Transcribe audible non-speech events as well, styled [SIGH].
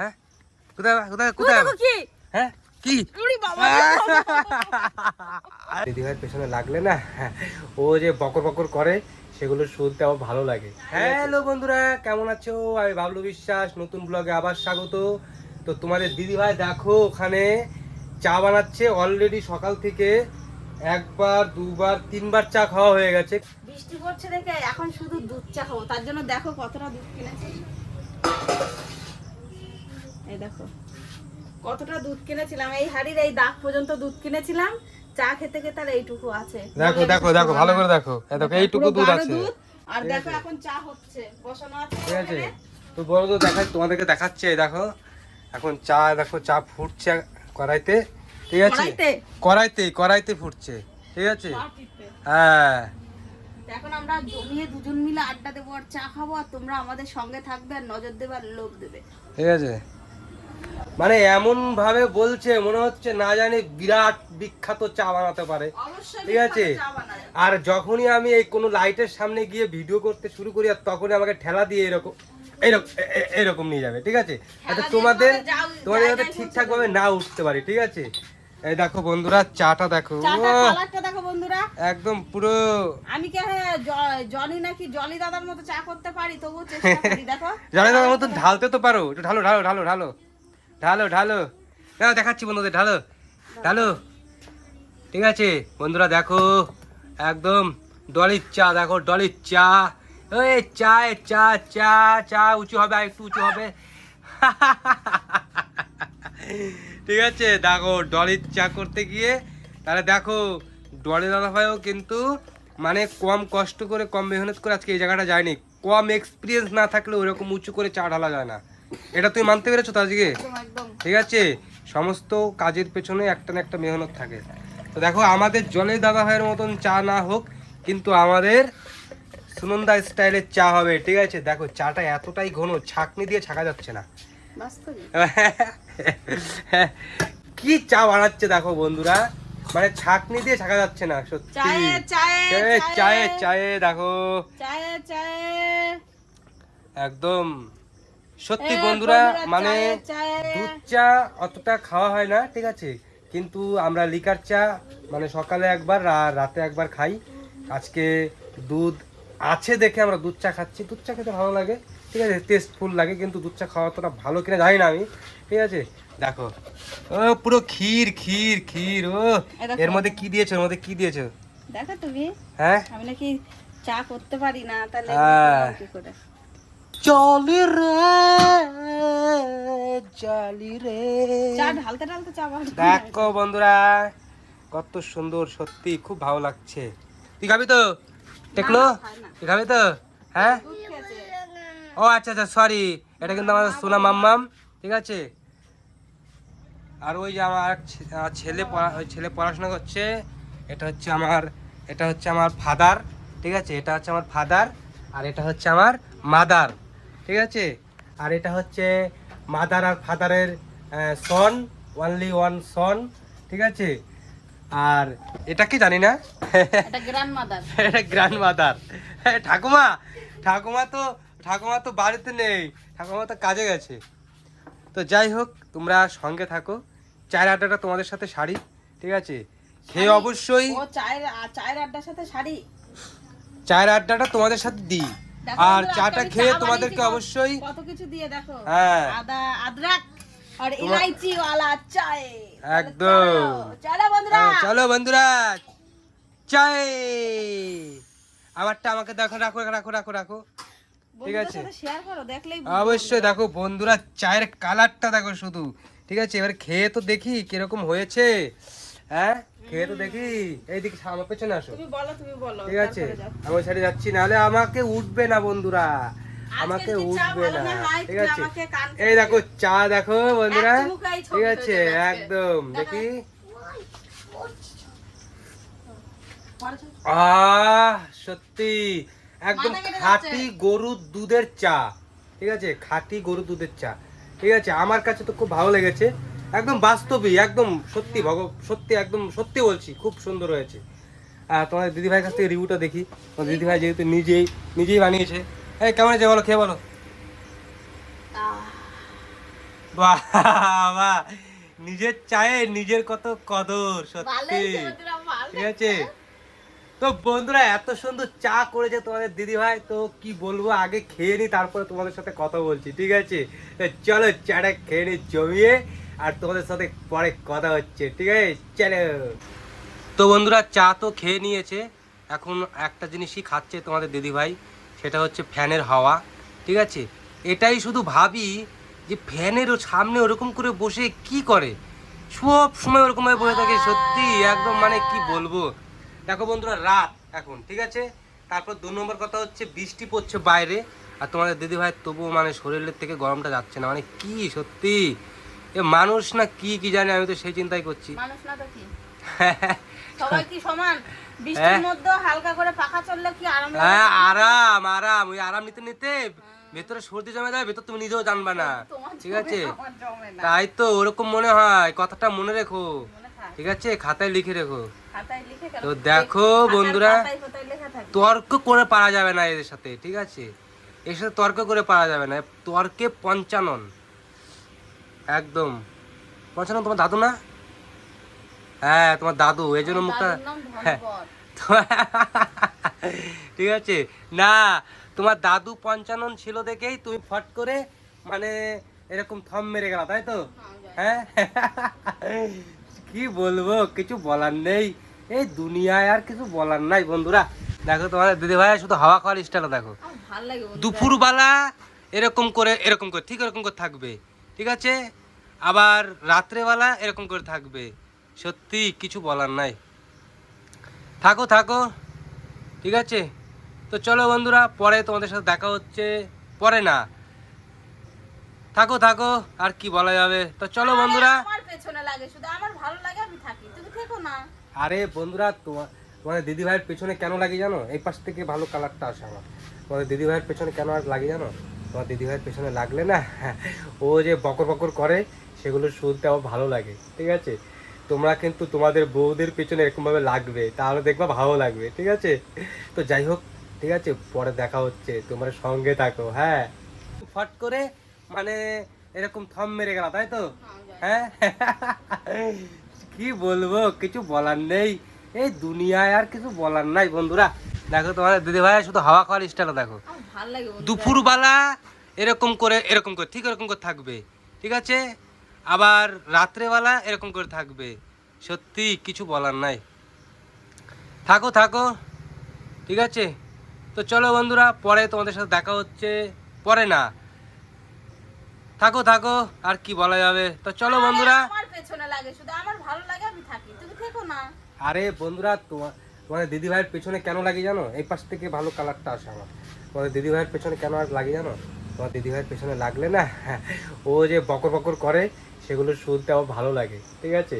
হ্যাঁ? কোথায় কোথায় কোথায় কি? হ্যাঁ? কি? [LAUGHS] দিদি ভাইয়ের পেছনে লাগলে না ও যে বকর বকর করে সেগুলো শুনতে আমার ভালো লাগে। হ্যালো বন্ধুরা কেমন আছো? আমি বাবলু বিশ্বাস নতুন ব্লগে আবার স্বাগত। তো তোমাদের দিদি ভাই দেখো ওখানে চা বানাচ্ছে অলরেডি সকাল থেকে। একবার দুবার তিনবার চা খাওয়া হয়ে গেছে। বৃষ্টি পড়ছে দেখে এখন শুধু দুধ চা খাব। তার জন্য দেখো কতটা দুধ কিনেছি। এই দেখো। কতটা দুধ কিনেছিলাম? এই হাড়ির এই দাগ পর্যন্ত দুধ কিনেছিলাম। চা খেতে খেতে আর এইটুকু আছে। দেখো দেখো দেখো ভালো করে দেখো। দেখো এইটুকু দুধ আছে। আর দেখো এখন চা হচ্ছে। বসানো আছে ঠিক আছে। তো বড় তো দেখা তোমাদেরকে দেখাচ্ছে এই দেখো। এখন চা দেখো চা ফুটছে কড়াইতে। ঠিক আছে? কড়াইতে? কড়াইতে ফুটছে। ঠিক আছে? হ্যাঁ। এখন আমরা জমিয়ে দুজন মিলে আড্ডা দেবো আর চা খাব আর তোমরা আমাদের সঙ্গে থাকবে আর নজর দেবে আর লোভ দেবে। ঠিক আছে? মানে এমন ভাবে বলছে মনে হচ্ছে না জানি বিরাট বিখ্যাত চা বানাতে পারে। ঠিক আছে? আর যখনই আমি এই কোনো লাইটের সামনে গিয়ে ভিডিও করতে শুরু করি আর তখনই আমাকে ঠেলা দিয়ে এরকম এরকম এরকম নিয়ে যাবে ঠিক আছে? দিয়ে তোমাদের তোমাদের যাতে জায়গায় ঠিকঠাক ভাবে না উঠতে পারি ঠিক আছে? এই দেখো বন্ধুরা চাটা দেখো। দেখো বন্ধুরা। একদম পুরো আমি কে জনি নাকি জলি দাদার মতো চা করতে পারি? তবুও চেষ্টা [LAUGHS] করি দেখো। জানি দাদার মতন ঢালতে তো পারো। ঢালো ঢালো ঢালো ঢালো। ঢালো ঢালো। না দেখাচ্ছি বন্ধুদের, ঢালো। ঢালো। ঠিক আছে, বন্ধুরা দেখো, একদম ডলির চা, দেখো, ডলির চা। ওই চা চা চা চা, উঁচু হবে, আর একটু উঁচু হবে। ঠিক আছে, দেখো, ডলির চা করতে গিয়ে, তাহলে দেখো, ডলি দাদা ভাইও কিন্তু মানে কম কষ্ট করে, কম মেহনত করে আজকে এই জায়গাটা যায়নি। কম এক্সপিরিয়েন্স না থাকলে ওইরকম উঁচু করে চা ঢালা যায় না। এটা তুমি মানতে পেরেছ তো আজকে ঠিক আছে? সমস্ত কাজের পেছনে একটা না একটা মেহনত থাকে। তো দেখো আমাদের জলে দাদা ভাইয়ের মতন চা না হোক কিন্তু আমাদের সুনন্দা স্টাইলের চা হবে ঠিক আছে? দেখো চাটা এতটাই ঘন ছাকনি দিয়ে ছাকা যাচ্ছে না। [LAUGHS] কি চা বানাচ্ছে দেখো বন্ধুরা? মানে ছাকনি দিয়ে ছাকা যাচ্ছে না সত্যি। চায়ে চায়ে দেখো। একদম। সত্যি বন্ধুরা মানে। দুধ চা অতটা খাওয়া হয় না ঠিক আছে? কিন্তু আমরা লিকার চা মানে সকালে একবার রা- রাতে একবার খাই। আজকে দুধ আছে দেখে আমরা দুধ চা খাচ্ছি। দুধ চা খেতে ভালো লাগে ঠিক আছে? টেস্টফুল লাগে কিন্তু দুধ চা খাওয়া অতটা ভালো কিনা জানি না আমি ঠিক আছে? দেখো ও পুরো ক্ষীর ক্ষীর ক্ষীর ও। এর মধ্যে কি দিয়েছ? এর মধ্যে কি দিয়েছ? দেখো তুমি। হ্যাঁ? আমি নাকি চা করতে পারি না তাহলে চলি রে চলি রে। চা ঢালতে ঢালতে চা দেখো বন্ধুরা কত সুন্দর সত্যি খুব ভালো লাগছে। তুই খাবি তো? টেকলো তুই খাবি তো? হ্যাঁ? ও আচ্ছা আচ্ছা সরি এটা কিন্তু আমাদের সোনা মাম্মাম ঠিক আছে? আর ওই যে আমার ছেলে ছেলে পড়াশোনা করছে। এটা হচ্ছে আমার এটা হচ্ছে আমার ফাদার ঠিক আছে? এটা হচ্ছে আমার ফাদার আর এটা হচ্ছে আমার মাদার ঠিক আছে? আর এটা হচ্ছে মাদার আর ফাদারের সন ওনলি ওয়ান সন ঠিক আছে? আর এটা কি জানি না? এটা গ্র্যান্ড [LAUGHS] মাদার ঠাকুমা ঠাকুমা তো ঠাকুমা তো বাড়িতে নেই ঠাকুমা তো কাজে গেছে। তো যাই হোক তোমরা সঙ্গে থাকো। চায়ের আড্ডাটা তোমাদের সাথে শাড়ি ঠিক আছে? খেয়ে অবশ্যই চায়ের চায়ের আড্ডার সাথে শাড়ি চায়ের আড্ডাটা তোমাদের সাথে দিই। আর চাটা খেয়ে তোমাদেরকে অবশ্যই কত কিছু দিয়ে দেখো। হ্যাঁ। আদা আদরক আর ইলাইচি ওয়ালা চায়। একদম। চলো বন্ধুরা। হ্যাঁ, চলো বন্ধুরা। চাই আমারটা আমাকে দেখো রাখো রাখো রাখো রাখো ঠিক আছে। অবশ্যই দেখো বন্ধুরা চায়ের কালারটা দেখো শুধু। ঠিক আছে? এবার খেয়ে তো দেখি কীরকম হয়েছে। হ্যাঁ? খেয়ে তো দেখি। এইদিকে আমার পেছনে আসো। তুমি বলো তুমি বলো ঠিক আছে। আমি ওই সাইডে যাচ্ছি নাহলে আমাকে উঠবে না বন্ধুরা। আমাকে উঠবে না। ঠিক আছে? এই দেখো চা দেখো বন্ধুরা। ঠিক আছে। একদম। দেখি। আহ সত্যি। একদম খাঁটি গরুর দুধের চা। ঠিক আছে? খাঁটি গরুর দুধের চা। ঠিক আছে? আমার কাছে তো খুব ভালো লেগেছে। একদম বাস্তবই একদম সত্যি ভগ সত্যি একদম সত্যি বলছি খুব সুন্দর হয়েছে। আর তোমার দিদিভাইয়ের কাছ থেকে রিভিউটা দেখি। তোমার দিদিভাই যেহেতু নিজেই নিজেই বানিয়েছে। এই কেমন আছে বলো খেয়ে বলো। বাবা নিজের চায়ে নিজের কত কদর সত্যি। ঠিক আছে? তো বন্ধুরা এত সুন্দর চা করেছে তোমাদের দিদি ভাই তো কি বলব আগে খেয়ে নি তারপরে তোমাদের সাথে কথা বলছি ঠিক আছে? চলো চাটা খেয়ে নি জমিয়ে আর তোমাদের সাথে পরে কথা হচ্ছে, ঠিক আছে? চলো। তো বন্ধুরা, চা তো খেয়ে নিয়েছে। এখন একটা জিনিসই খাচ্ছে তোমাদের দিদি ভাই সেটা হচ্ছে ফ্যানের হাওয়া, ঠিক আছে? এটাই শুধু ভাবি যে ফ্যানের সামনে ওরকম করে বসে কি করে? সব সময় ওরকম ভাবে বসে থাকে, সত্যি একদম মানে কি বলব? দেখো বন্ধুরা, রাত এখন, ঠিক আছে? তারপর দু নম্বর কথা হচ্ছে, বৃষ্টি পড়ছে বাইরে, আর তোমাদের দিদি ভাই তবুও মানে শরীরের থেকে গরমটা যাচ্ছে না মানে কি সত্যি? এ মানুষ না কি কি জানে আমি তো সেই চিন্তাই করছি। মানুষ না তো কি? [LAUGHS] সবাই কি সমান? বৃষ্টির হ্যাঁ। মধ্যে হালকা করে পাখা চললে কি আরাম লাগে? হ্যাঁ আরাম আরাম ওই আরাম নিতে নিতে ভেতরে সর্দি জমে যাবে ভেতর তুমি নিজেও জানবা না। ঠিক আছে? তাই তো ওরকম মনে হয়। কথাটা মনে রেখো। ঠিক আছে? খাতায় লিখে রেখো? তো দেখো বন্ধুরা? তর্ক করে পারা যাবে না এদের সাথে ঠিক আছে? এর সাথে তর্ক করে পারা যাবে না। তর্কে পঞ্চানন। একদম। পঞ্চানন তোমার দাদু না? হ্যাঁ তোমার দাদু এই জন্য মুখটা হ্যাঁ। [LAUGHS] ঠিক আছে। না তোমার দাদু পঞ্চানন ছিল দেখেই তুমি ফট করে মানে এরকম থম মেরে গেল তাই তো? হ্যাঁ [LAUGHS] কি বলব কিছু বলার নেই। এই দুনিয়ায় আর কিছু বলার নাই বন্ধুরা। দেখো তোমার দিদি ভাই শুধু হাওয়া খাওয়ার স্টাইল দেখো। দুপুরবেলা এরকম করে এরকম করে ঠিক এরকম করে থাকবে। ঠিক আছে? আবার রাত্রেবেলা এরকম করে থাকবে। সত্যি কিছু বলার নাই। থাকো থাকো। ঠিক আছে? তো চলো বন্ধুরা পরে তোমাদের সাথে দেখা হচ্ছে। পরে না। থাকো থাকো। আর কি বলা যাবে? তো চলো বন্ধুরা। আমার পেছনে লাগে। শুধু আমার ভালো লাগে আমি থাকি। তুমি থেকো না। আরে বন্ধুরা তোমার দিদি ভাইয়ের পেছনে কেন লাগে জানো? এই পাশ থেকে ভালো কালারটা আসে আমার। তোমাদের দিদি ভাইয়ের পেছনে কেন আর লাগে জানো? তোমার দিদি ভাইয়ের পেছনে লাগলে না ও যে বকর বকর করে সেগুলো শুনতে আমার ভালো লাগে ঠিক আছে? তোমরা কিন্তু তোমাদের বউদের পেছনে এরকমভাবে লাগবে তাহলে দেখবা ভালো লাগবে ঠিক আছে? তো যাই হোক ঠিক আছে পরে দেখা হচ্ছে তোমরা সঙ্গে থাকো হ্যাঁ? ফট করে মানে এরকম থম মেরে গেল তাই তো? হ্যাঁ? [LAUGHS] কি বলব কিছু বলার নেই। এই দুনিয়ায় আর কিছু বলার নাই বন্ধুরা। দেখো তোমার দিদি ভাই শুধু হাওয়া খাওয়ার স্টাইলটা দেখো। দুপুরবেলা এরকম করে এরকম করে ঠিক এরকম করে থাকবে ঠিক আছে? আবার রাত্রেবেলা এরকম করে থাকবে। সত্যি কিছু বলার নাই। থাকো থাকো। ঠিক আছে? তো চলো বন্ধুরা পরে তোমাদের সাথে দেখা হচ্ছে। পরে না। থাকো থাকো আর কি বলা যাবে? তো চলো বন্ধুরা। আমার পেছনে লাগে শুধু আমার ভালো লাগে আমি থাকি। তুমি থেকো না। আরে বন্ধুরা তোমার তোমাদের দিদি ভাইয়ের পেছনে কেন লাগে জানো? এই পাশ থেকে ভালো কালারটা আসে আমার। তোমাদের দিদি ভাইয়ের পেছনে কেন আর লাগে জানো? তোমার দিদি ভাইয়ের পেছনে লাগলে না ও যে বকর বকর করে সেগুলো শুনতে আমার ভালো লাগে ঠিক আছে?